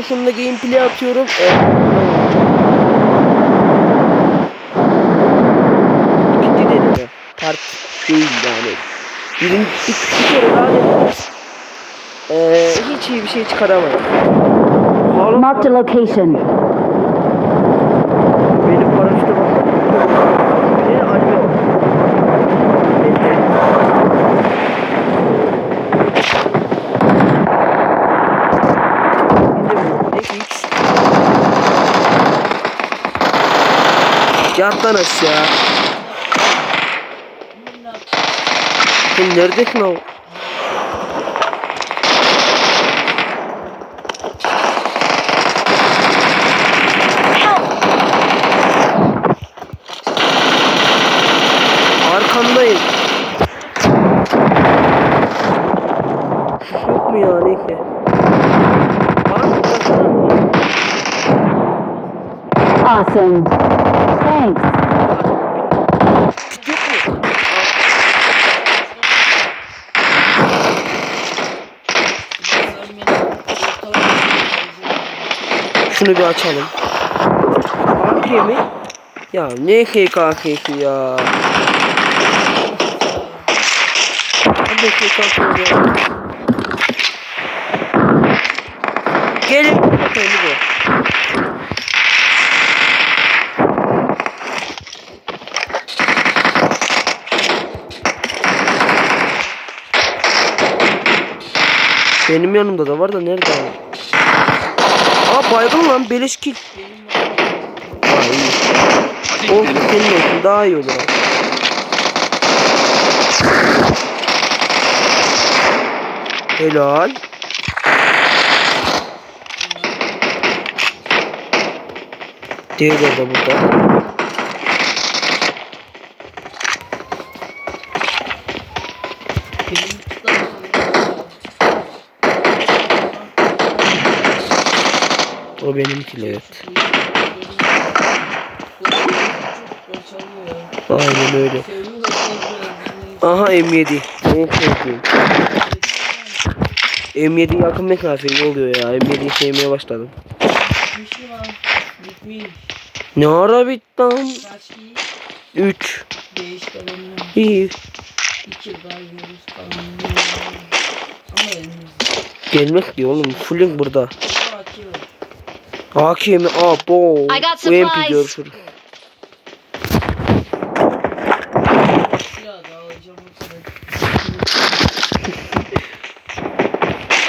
sonunda gameplay atıyorum. Ee, İkinci deneme. Part değil yani. Birinci bir, kere daha denedim. Ee, hiç iyi bir şey çıkaramadım. Marked a location. benim paraşüte bak. Bir de anime var. Hiç. Yat lan aşağı. Sen neredesin o? Arkandayım. Yok mu ya. Var mı? Awesome. Thanks. Yok mu? Şunu bir açalım. AK mi? Ya ne KKK'si ya? Hadi KKK ya. Gelin. Kendi bu. Benim yanımda da var da nerede abi? Aa baygın lan beleş kill. Olsun senin olsun daha iyi olur abi. Helal. Diğerleri de burada. O evet. Aynen öyle. Aha M7. En sevdiğim. M7 yakın mesafeli oluyor ya. M7'yi sevmeye başladım. Ne ara bitti lan? 3. İyi. Gelmez ki oğlum. Fullink burada. Hakimi abo. UMP görüşürüz.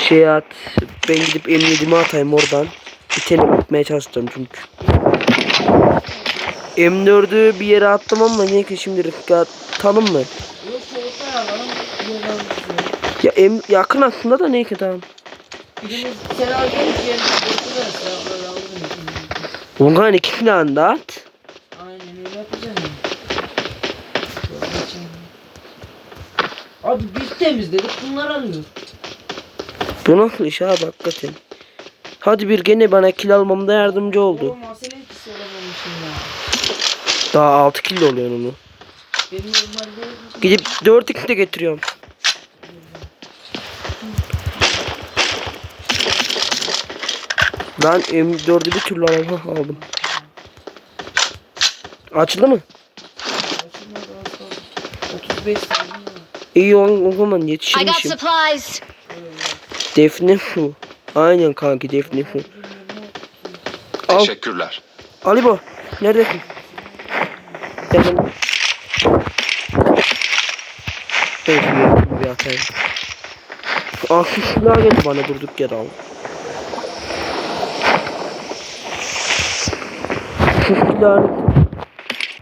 Şey at. Ben gidip M7'mi atayım oradan. Bir tane atmaya çalışacağım çünkü. M4'ü bir yere attım ama neyse şimdi riske atalım mı? Ya M yakın aslında da neyse tamam. Bungan iki da at. Aynen öyle yapacağım. Abi biz temizledik bunlar alıyor. Bu nasıl iş abi hakikaten. Hadi bir gene bana kill almamda yardımcı oldu. Oğlum asıl etkisi olamamışım ya. Daha 6 kill oluyor onu. Benim normalde Gidip 4 x de getiriyorum. Ben M4'ü bir türlü alamam aldım. Açıldı mı? fazla. 35 saniye. İyi o, o zaman I got yetişirmişim. supplies. Defne su. Aynen kanki defne su. Al. Teşekkürler. Alibo. Neredesin? Geldim. Şunu bir atayım. Ah şu silah geldi bana durduk yere al. Şu silahını...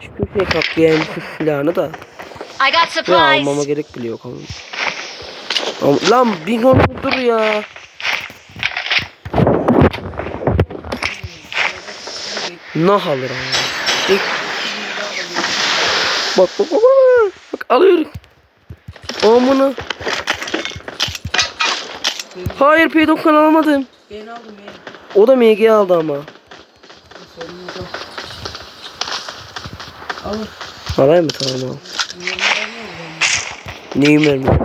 Şu köşeye katlayan şu silahını da... I got Ve almama gerek bile yok ama. Lan bir onu dur ya. Nah alır ama. İlk... Bak bak bak bak. Bak alıyorum. Amına. Hayır P90 alamadım. Ben aldım ya. O da MG aldı ama. Alayım mı tamam al. Neyim vermiyor?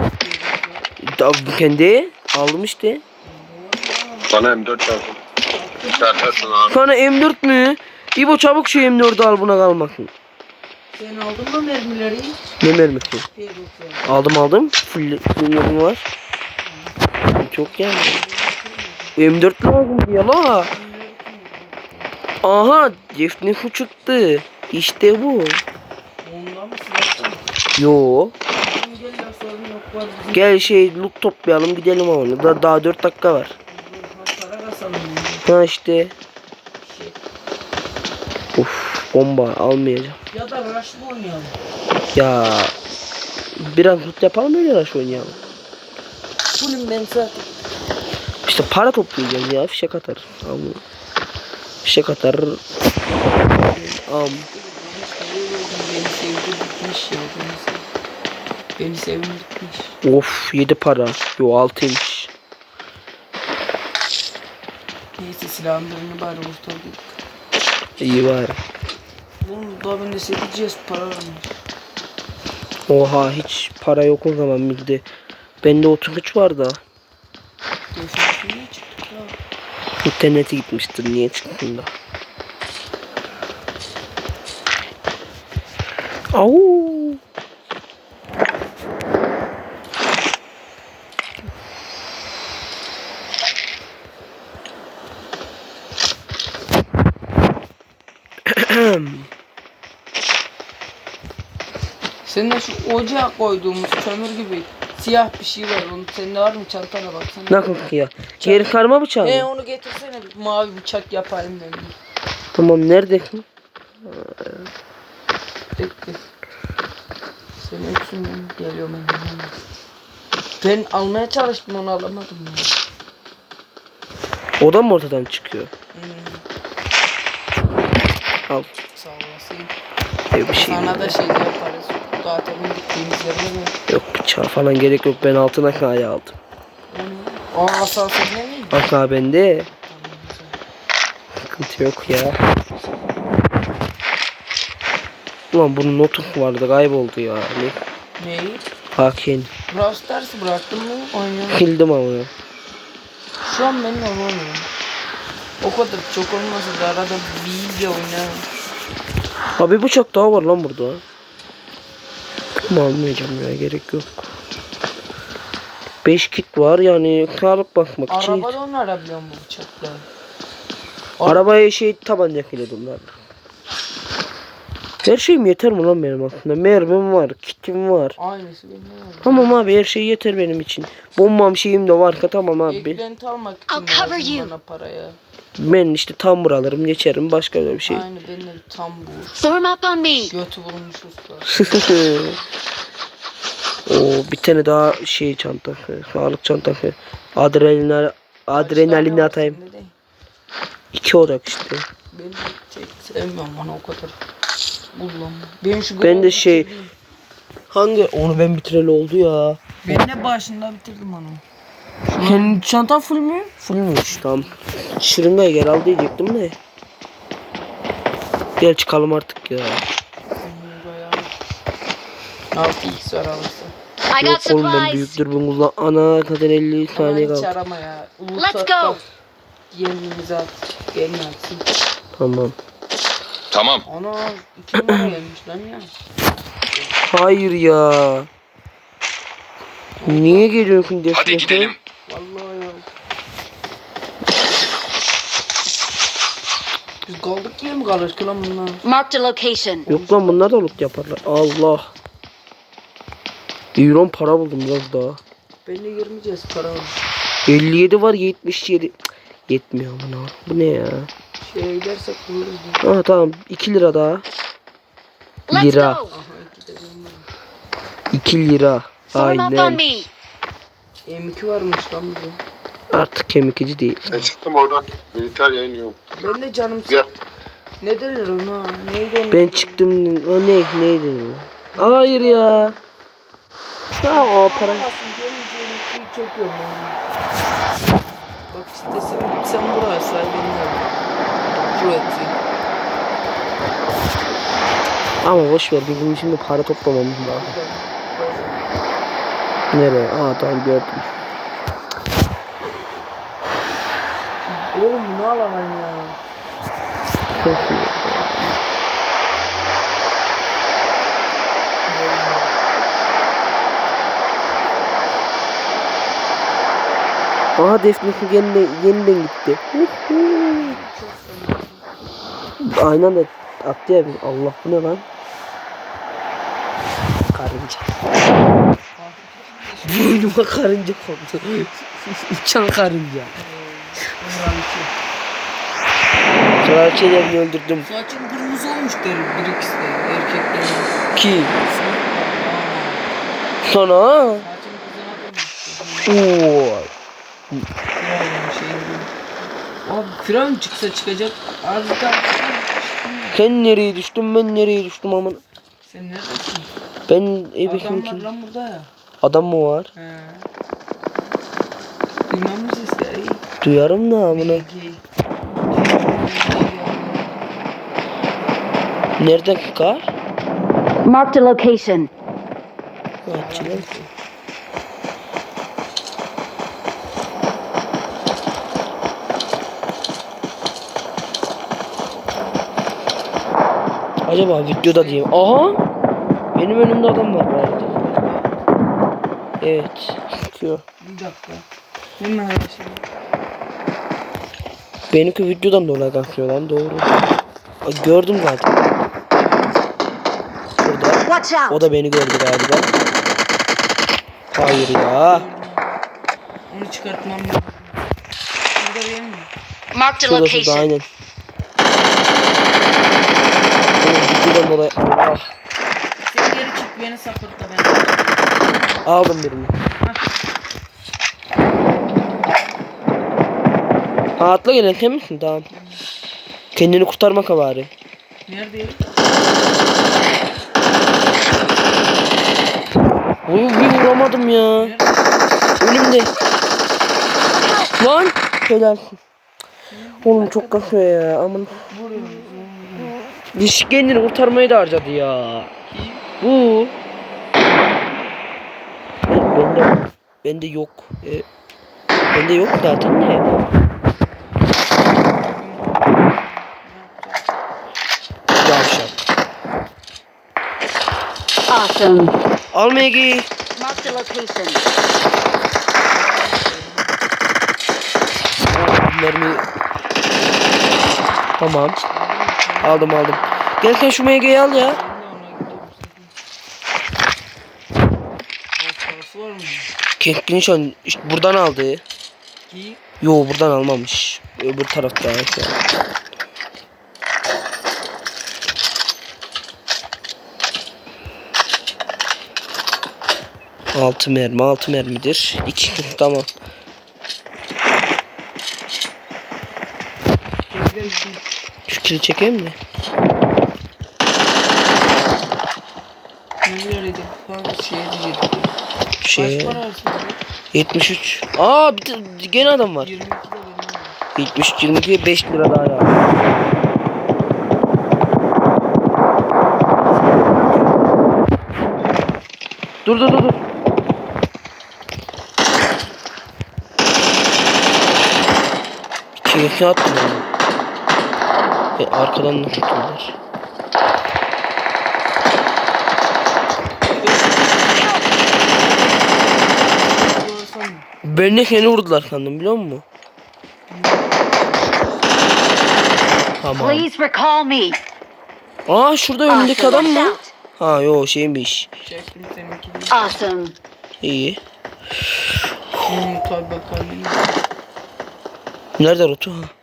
Da, kendi aldım işte. Bana M4 lazım. Abi. Sana M4 mü? İbo çabuk şu M4'ü al buna kalmasın. Sen aldın mı mermileri? Ne mermisi? Aldım aldım. Full full var. Çok yani. M4 lazım diye la. Aha Defnefu çıktı. İşte bu. Ondan mı silahtan? Yo. Gel şey loot toplayalım gidelim ama. Da, daha 4 dakika var. Ha işte. Uf bomba almayacağım. Ya da rush oynayalım? Ya biraz loot yapalım öyle rush oynayalım. Kulüm ben zaten. İşte para toplayacağız ya fişek atar. Am. Fişek atar. Am. Beni sevdirtmiş ya. Beni, sev... beni sevindirtmiş. Of 7 para. Yo 6'ymış. Neyse silahın birini bari kurtardık. İyi var. Oğlum daha bende 8 CS para varmış. Oha hiç para yok o zaman bizde. Bende 33 var da. Defnesin niye çıktık ya? İnternete gitmiştir niye çıktın da. Au. Senin de şu ocağa koyduğumuz kömür gibi siyah bir şey var. Onun sende var mı çantana baksana. Ne kokuyor? Geri karma bıçağı He mı? onu getirsene bir mavi bıçak yapayım bir. Tamam nerede? Bekle. Sen öksün ben geliyorum ben. Ben almaya çalıştım onu alamadım ya. O da mı ortadan çıkıyor? Hmm, Al. sağ olasın. Bir şey Sana da şey yaparız. Zaten gittiğimiz yerde de. Yok bıçağı falan gerek yok. Ben altına kaya aldım. Asal senin mi? Aka bende. Sıkıntı yok ya. Ulan bunun notu vardı kayboldu ya. Ne? Neyi? Hakin. Brawl Stars'ı bıraktın mı? Oynuyorum. Kildim ama. Şu an ben de oynamıyorum. O kadar çok olmasa da arada bir de oynarım. Ha bir bıçak daha var lan burada. Ama almayacağım ya gerek yok. 5 kit var yani sağlık bakmak için. Arabada oynayabiliyorum bu bıçakla. Arabaya şey tabanca kiledim ben. Her şeyim yeter mi lan benim aslında? Mermim var, kitim var. Aynısı benim de var. Tamam abi her şey yeter benim için. Bombam şeyim de var ka tamam abi. Eklenti almak için I'll cover lazım you. bana paraya. Ben işte tam alırım geçerim başka bir şey. Aynı benim de bir tam bu. Form up on me. Götü bulmuş usta. Oo bir tane daha şey çantası, sağlık çantası. Adrenalin adrenalin atayım. İki olacak işte. Ben çek sevmiyorum bana o kadar. Kullanma. Benim şu Ben de şey- bitirdim. Hangi onu ben bitireli oldu ya. Ben de başında bitirdim onu. Senin çantan full mü? Fullmuş tam. Şırıngaya gel al diyecektim de. Gel çıkalım artık ya. Bayağı. 6x var. I Yok got oğlum ben supplies. büyüktür bunu kullan. Ana zaten 50 Ama saniye hiç kaldı. arama ya. Ulu Let's go. Yerimize at. Gelin atsın. Tamam. Tamam. Ana iki numara gelmiş lan ya. Hayır ya. Niye geliyorsun defnete? Hadi gidelim. Vallahi ya. Biz kaldık diye mi kalır ki lan bunlar? Marked a location. Yok lan bunlar da loot yaparlar. Allah. Euro para buldum biraz daha. Ben de girmeyeceğiz para var. 57 var 77. Cık, Yetmiyor buna. Bu ne ya? Şeye gidersek buluruz. Aha tamam 2 lira daha. Let's Lira. go. Aha iki de benim var. 2 lira. Aynen. me. M2 varmış lan burada. Artık kemikici değil. Ben çıktım oradan. Militer yayınlıyorum. Ben de canım Gel. Ne denir ona? Neydi onun? Ben çıktım. O ne? Neydi? o? Hayır ya. Ha o para. Aslında gelince M2'yi çekiyorum ben. Bak işte sen, sen buraya say benim Şu eti. Ama boş ver. Bizim şimdi para toplamamız lazım. Nereye? Aa tamam gördüm. Oğlum bu ne alan ya? Çok iyi. Aha Defne'si yeniden, yeniden gitti. Aynen de attı ya. bir- Allah bu ne lan? Karınca. Burnuma karınca koptu. Uçan karınca. Kraliçelerini öldürdüm. Saçın kırmızı olmuş derim bir ikisi de erkeklerin. Ki dönmüş. Oo. Şey. Abi Firavun çıksa çıkacak. Az daha Sen nereye düştün ben nereye düştüm aman. Sen neredesin? Ben Adam kim var kim? lan burada ya. Adam mı var? He. Duymam mı sesleri? Duyarım da amına. Peki. Nereden kar? Marked a location. Açılan. Acaba videoda diyeyim. Aha! Benim önümde adam var bu arada. Evet. Çıkıyor. Bir dakika. Hemen şey. Benimki videodan dolayı kalkıyor lan doğru. Gördüm zaten. Şurada. Watch O da beni gördü galiba. Hayır ya. Onu çıkartmam lazım. Burada benim mi? Şurada şurada location. aynen. Videodan dolayı Allah. Sen geri çık beni sapırtla ben. Aldım birini. Ha atla gelen sen misin? Tamam. Kendini kurtarmak bari. Neredeyim? Oy bir vuramadım ya. Nerede? Önümde. Lan. Helalsin. Oğlum çok kasıyor ya. Aman. Vuruyorum. Diş kendini kurtarmayı da harcadı ya. Bu. Ben, bende, bende yok. E, bende yok zaten de. Yavşak. Awesome. Al location. Mermi. Tamam. Aldım aldım. Gel sen şu Megi'yi al ya. Kendini şu an işte buradan aldı. Yo buradan almamış. Öbür tarafta. Altı mermi, altı mermidir. İki tamam. gözler için Şu kili çekeyim mi? ne bileydim. Kanka şey diyecektim. Şey, Kaç para versin? 73. Aa bir de, gene adam var. 22 de benim var. 73, 22, 5 lira daha ya. Dur dur dur dur. Çilekli attım onu. Ve arkadan da tutuyorlar. Görsem mi? Ben de seni vurdular sandım biliyor musun? Tamam. Please recall me. Aa şurada önündeki adam mı? Ha yo şeymiş. Awesome. İyi. Hmm. Nerede Rotu? Ha.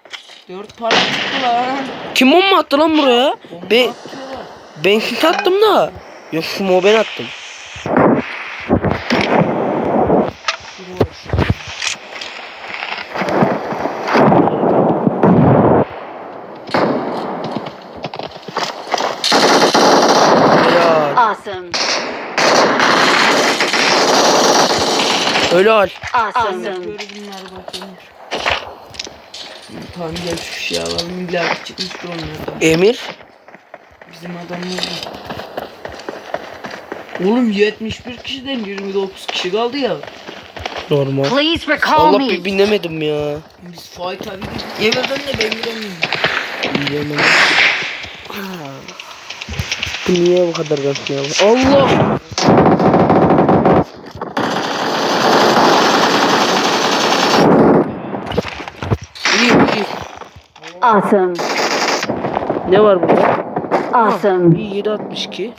Dört para çıktı lan. Kim bomba attı lan buraya? Bomba Ben, atıyorlar. ben kit attım da. Yok şu mo ben attım. Var. Helal. Awesome. Awesome. Tamam gel şu şey alalım. İlla çıkmıştır onlardan. Emir. Bizim da. Oğlum 71 kişiden 29 kişi kaldı ya. Normal. Please recall Allah me. bir binemedim ya. Biz fight abi. Yemin de ben giremiyorum. Bilemedim. Bu niye bu kadar kasmıyor? Allah! İyi. Awesome. Ne var burada? Awesome. İyi 762.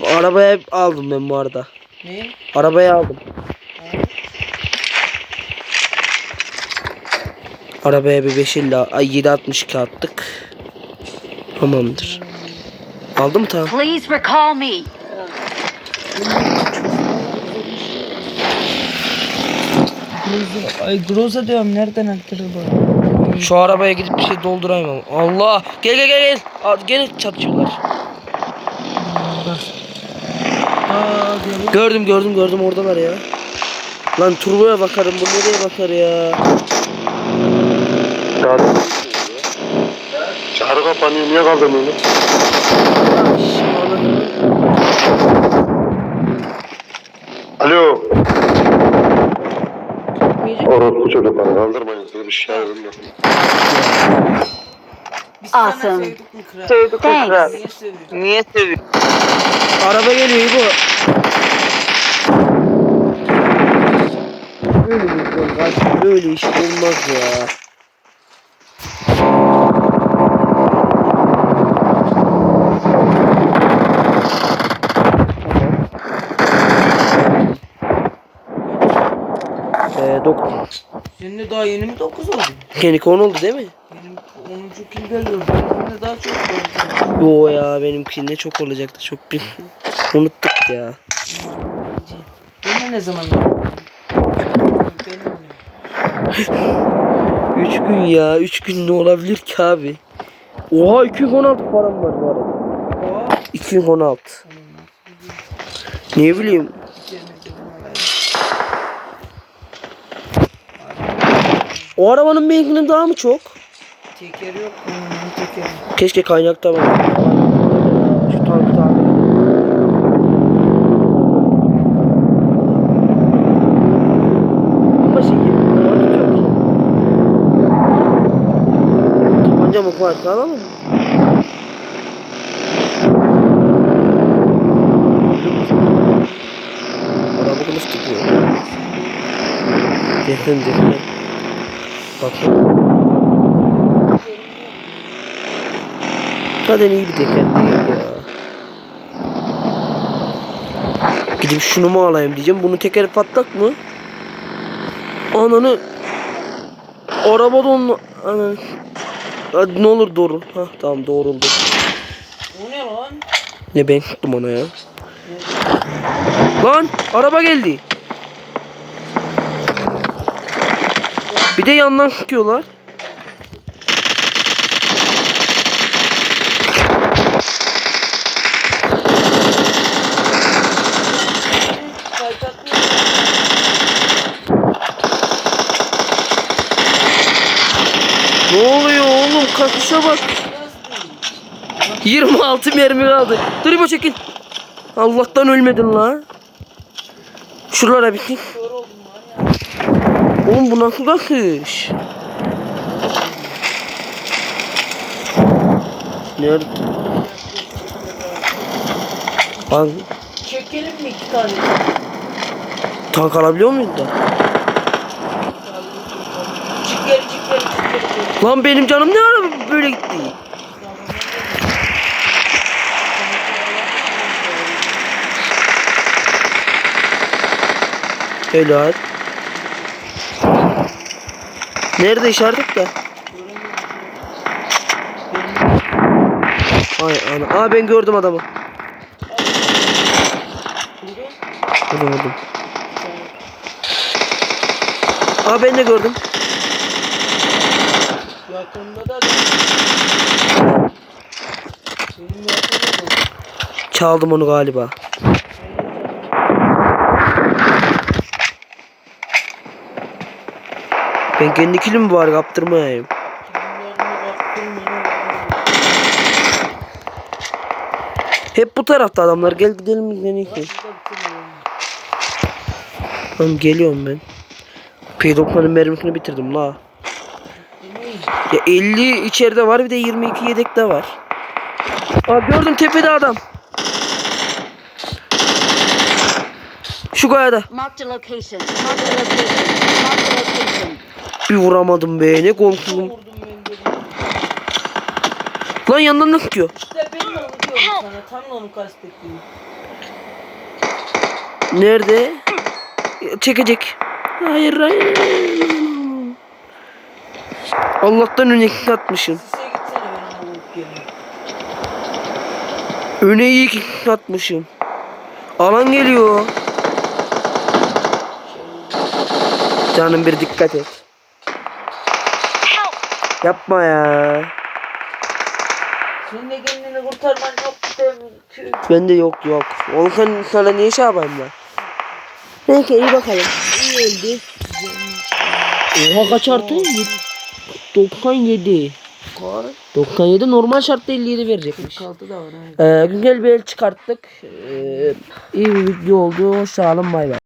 Bu arabaya aldım ben bu arada. Ne? Arabaya aldım. Arabaya bir 550 ay 762 attık. Tamamdır. Aldı mı tamam? Please recall me. Groza, ay Groza diyorum nereden aktarır bu? Şu arabaya gidip bir şey doldurayım ama. Allah! Gel gel gel gel. Aa, Gene çatışıyorlar. Aa. Gördüm gördüm gördüm oradalar ya. Lan turboya bakarım bu nereye bakar ya. Çağrı kapanıyor. Niye kaldırmıyorsun? Orospu çocuklar kaldırmayın. Size bir şey yok. Biz sana Awesome. sevdik mi kral? Thanks. Niye seviyorsun? Niye seviyorsun? Araba geliyor bu. Böyle yol var. Böyle iş olmaz ya. Ee, dok Senin de daha yeni mi 9 oldu? Kenik 10 oldu değil mi? Benim 10. kill geliyor. Benim de daha çok oldu. Yo ya benimki ne çok olacaktı çok bir unuttuk ya. Benim ne zaman Benim ne? 3 gün ya 3 gün ne olabilir ki abi? Oha 216 param var bu arada. Oha. 216. Ne bileyim. O arabanın benimkinden daha mı çok? Teker yok. Hmm, teker. Keşke kaynakta var. Şu tankta. Şey Tabanca mı var tamam mı? Araba kılıç tutuyor. Yakın yakın. Zaten iyi bir teker değil ya. Gidip şunu mu alayım diyeceğim. Bunu teker patlak mı? Ananı. Araba donlu. Ananı. Hadi ne olur doğru. Hah tamam doğruldu. O ne lan? Ne ben tuttum ona ya. Lan araba geldi. Bir de yandan sıkıyorlar. Ne oluyor oğlum? Kalkışa bak. 26 mermi kaldı. Dur İbo çekin. Allah'tan ölmedin la. Şuralara bir Oğlum bu nasıl bakış? Nerede? Bak Çekelim mi iki tane? tank alabiliyor muyuz da? Çık geri çık geri çık geri. Lan benim canım ne ara böyle gitti? Helal. Nerede işaret da? Ay ana. Aa ben gördüm adamı. Gördüm gördüm. Aa ben de gördüm. Yakında da Çaldım onu galiba. Ben kendi kilimi bari kaptırmayayım. Hep bu tarafta adamlar. Gel gidelim gidelim. Tamam geliyorum ben. P90'ın mermisini bitirdim la. Ya 50 içeride var bir de 22 yedekte var. Aa gördüm tepede adam. Şu kayada. Marked a location. Marked a location. Marked a location. Bir vuramadım be ne dedim. Lan yandan ne sıkıyor? İşte ben de onu diyorum sana. Tam onu kastettim. Nerede? Çekecek. Hayır hayır. Allah'tan öne kick atmışım. Öne iyi kick atmışım. Alan geliyor. Canım bir dikkat et. Yapma ya. Senin de kendini kurtarman yok demek. Bende yok yok. Volkan sana niye şey yapayım ben? Neyse iyi bakalım. İyi öldü. Oha kaç artı? Yed- 97. 97 normal şartta 57 verecekmiş. 46 da var. Ee, güzel bir el çıkarttık. Ee, iyi bir video oldu. Olun bay bay.